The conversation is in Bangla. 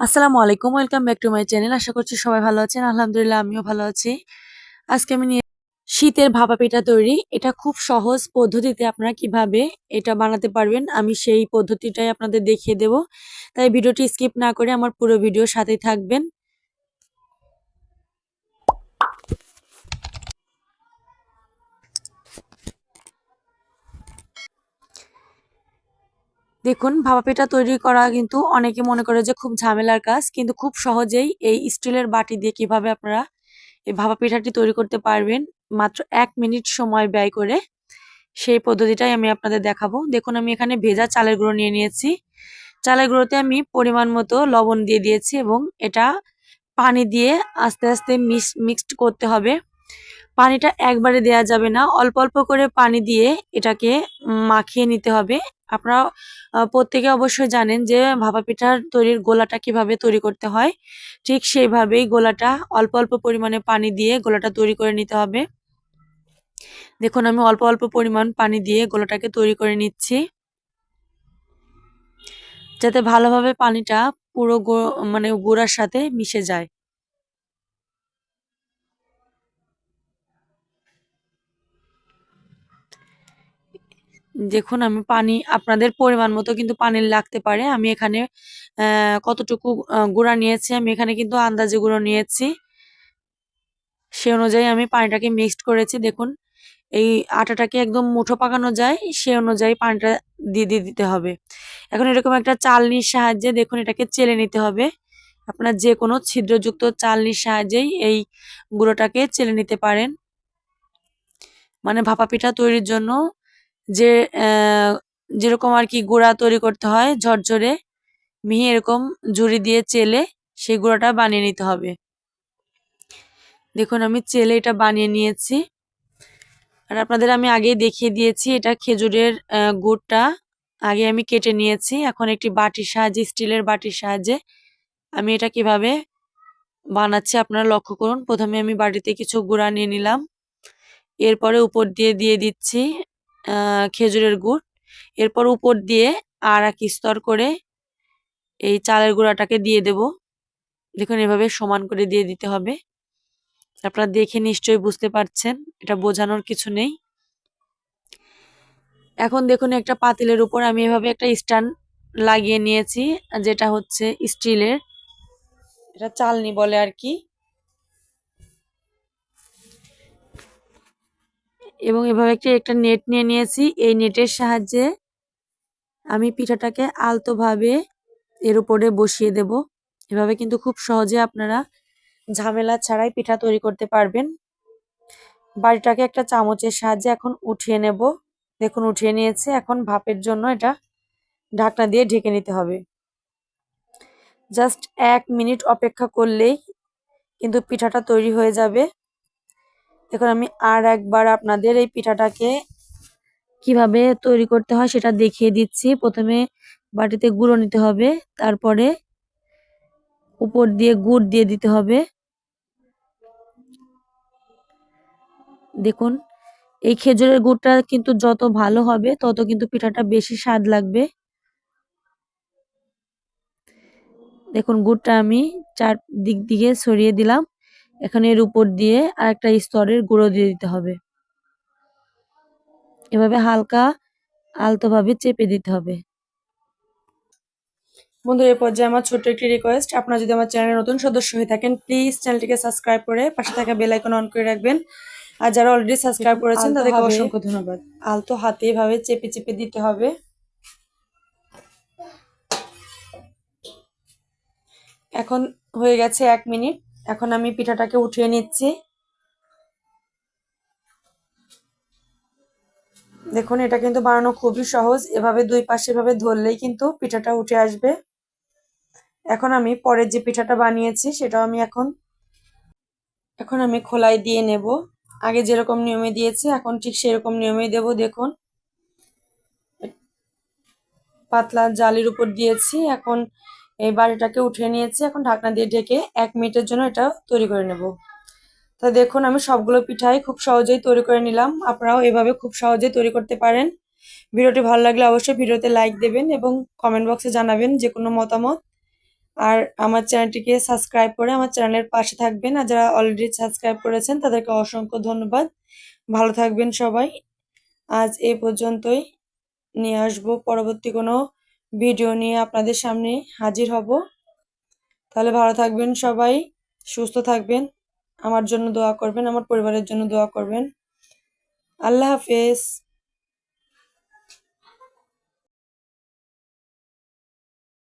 আসসালামু আলাইকুম, welcome back to my channel. আশা করছি সবাই ভালো আছেন। আলহামদুলিল্লাহ, আমিও ভালো আছি। আজকে আমি নিয়ে শীতের ভাপা পিঠা তৈরি। এটা খুব সহজ পদ্ধতিতে আপনারা কীভাবে এটা বানাতে পারবেন, আমি সেই পদ্ধতিটাই আপনাদের দেখিয়ে দেব। তাই ভিডিওটি স্কিপ না করে আমার পুরো ভিডিও সাথে থাকবেন। দেখুন ভাপা পিঠা তৈরি করা কিন্তু অনেকে মনে করে যে খুব ঝামেলার কাজ, কিন্তু খুব সহজেই এই স্টিলের বাটি দিয়ে কীভাবে আপনারা এই ভাপা পিঠাটি তৈরি করতে পারবেন, মাত্র এক মিনিট সময় ব্যয় করে, সেই পদ্ধতিটাই আমি আপনাদের দেখাবো। দেখুন, আমি এখানে ভেজা চালের গুঁড়ো নিয়ে নিয়েছি। চালের গুঁড়োতে আমি পরিমাণ মতো লবণ দিয়ে দিয়েছি এবং এটা পানি দিয়ে আস্তে আস্তে মিক্স মিক্সড করতে হবে। পানিটা একবারে দেয়া যাবে না। অল্প অল্প করে পানি দিয়ে এটাকে মাখিয়ে নিতে হবে। আপনারা প্রত্যেকে অবশ্যই জানেন যে ভাপা পিঠার তৈরির গোলাটা কীভাবে তৈরি করতে হয়। ঠিক সেইভাবেই গোলাটা অল্প অল্প পরিমাণে পানি দিয়ে গোলাটা তৈরি করে নিতে হবে। দেখুন, আমি অল্প অল্প পরিমাণ পানি দিয়ে গোলাটাকে তৈরি করে নিচ্ছি। যাতে ভালোভাবে পানিটা পুরো মানে গুঁড়ার সাথে মিশে যায়। দেখুন, আমি পানি আপনাদের পরিমাণ মতো কিন্তু পানি লাগতে পারে। আমি এখানে কতটুকু গুঁড়া নিয়েছি, আমি এখানে কিন্তু আন্দাজে গুঁড়ো নিয়েছি। সে অনুযায়ী আমি পানিটাকে মিক্সড করেছি। দেখুন, এই আটাটাকে একদম মুঠো পাকানো যায়, সে অনুযায়ী পানিটা দিয়ে দিয়ে দিতে হবে। এখন এরকম একটা চালনির সাহায্যে দেখুন, এটাকে চেলে নিতে হবে। আপনার যে কোনো ছিদ্রযুক্ত চালনির সাহায্যেই এই গুঁড়োটাকে চেলে নিতে পারেন। মানে ভাপা পিঠা তৈরির জন্য যে যেরকম আর কি গুঁড়া তৈরি করতে হয় ঝরঝরে, মিহি এরকম ঝুড়ি দিয়ে চেলে সেই গুঁড়াটা বানিয়ে নিতে হবে। দেখুন আমি চেলে এটা বানিয়ে নিয়েছি। আর আপনাদের আমি আগেই দেখিয়ে দিয়েছি এটা খেজুরের গুড়টা। আগে আমি কেটে নিয়েছি, এখন একটি বাটির সাহায্যে, স্টিলের বাটির সাহায্যে আমি এটা কীভাবে বানাচ্ছি আপনারা লক্ষ্য করুন। প্রথমে আমি বাটিতে কিছু গুঁড়া নিয়ে নিলাম। এরপরে উপর দিয়ে দিয়ে দিচ্ছি খেজুরের গুড়। এরপর উপর দিয়ে আর এক স্তর করে এই চালের গুঁড়াটাকে দিয়ে দেব। দেখুন, এভাবে সমান করে দিয়ে দিতে হবে। আপনারা দেখে নিশ্চয়ই বুঝতে পারছেন, এটা বোঝানোর কিছু নেই। এখন দেখুন, একটা পাতিলের উপর আমি এভাবে একটা স্ট্যান্ড লাগিয়ে নিয়েছি, যেটা হচ্ছে স্টিলের, এটা চালনি বলে আর কি। এবং এভাবে একটি, একটা নেট নিয়ে নিয়েছি। এই নেটের সাহায্যে আমি পিঠাটাকে আলতোভাবে এর উপরে বসিয়ে দেব। এভাবে কিন্তু খুব সহজে আপনারা ঝামেলা ছাড়াই পিঠা তৈরি করতে পারবেন। বাড়িটাকে একটা চামচের সাহায্যে এখন উঠিয়ে নেব। দেখুন, উঠিয়ে নিয়েছে। এখন ভাপের জন্য এটা ঢাকনা দিয়ে ঢেকে নিতে হবে। জাস্ট এক মিনিট অপেক্ষা করলেই কিন্তু পিঠাটা তৈরি হয়ে যাবে। দেখুন আমি আর একবার আপনাদের এই পিঠাটাকে কীভাবে তৈরি করতে হয় সেটা দেখিয়ে দিচ্ছি। প্রথমে বাটিতে গুঁড়ো নিতে হবে, তারপরে উপর দিয়ে গুড় দিয়ে দিতে হবে। দেখুন, এই খেজুরের গুড়টা কিন্তু যত ভালো হবে, তত কিন্তু পিঠাটা বেশি স্বাদ লাগবে। দেখুন, গুড়টা আমি চার দিক দিকে ছড়িয়ে দিলাম। এখানে এর উপর দিয়ে আর একটা স্তরের গুঁড়ো দিয়ে দিতে হবে। এভাবে হালকা আলতোভাবে চেপে দিতে হবে। বন্ধুরা এই পর্যায়ে আমার ছোট্ট একটি রিকোয়েস্ট আপনারা যদি আমার চ্যানেলে নতুন সদস্য হয়ে থাকেন প্লিজ চ্যানেলটিকে সাবস্ক্রাইব করে পাশে থাকা বেল আইকন অন করে রাখবেন। আর যারা অলরেডি সাবস্ক্রাইব করেছেন তাদেরকে অসংখ্য ধন্যবাদ। আলতো হাতে এভাবে চেপে চেপে দিতে হবে। এখন হয়ে গেছে এক মিনিট। এখন আমি পিঠাটাকে উঠিয়ে নিচ্ছি। দেখুন, এটা কিন্তু বানানো খুবই সহজ। এভাবে দুই পাশে এভাবে ধরলেই কিন্তু পিঠাটা উঠে আসবে। এখন আমি পরের যে পিঠাটা বানিয়েছি, সেটাও আমি এখন এখন আমি খোলাই দিয়ে নেব। আগে যেরকম নিয়মে দিয়েছি, এখন ঠিক সেরকম নিয়মেই দেব, দেখুন। পাতলা জালির উপর দিয়েছি। এখন এই বাড়িটাকে উঠিয়ে নিয়েছি, এখন ঢাকনা দিয়ে ঢেকে এক মিনিটের জন্য এটা তৈরি করে নেব। তো দেখুন, আমি সবগুলো পিঠাই খুব সহজেই তৈরি করে নিলাম। আপনারাও এভাবে খুব সহজেই তৈরি করতে পারেন। ভিডিওটি ভালো লাগলে অবশ্যই ভিডিওতে লাইক দেবেন এবং কমেন্ট বক্সে জানাবেন যে কোনো মতামত। আর আমার চ্যানেলটিকে সাবস্ক্রাইব করে আমার চ্যানেলের পাশে থাকবেন। আর যারা অলরেডি সাবস্ক্রাইব করেছেন, তাদেরকে অসংখ্য ধন্যবাদ। ভালো থাকবেন সবাই। আজ এ পর্যন্তই। নিয়ে আসব পরবর্তী কোনো ভিডিও নিয়ে আপনাদের সামনে হাজির হব। তাহলে ভালো থাকবেন সবাই, সুস্থ থাকবেন, আমার জন্য দোয়া করবেন, আমার পরিবারের জন্য দোয়া করবেন। আল্লাহ হাফেজ।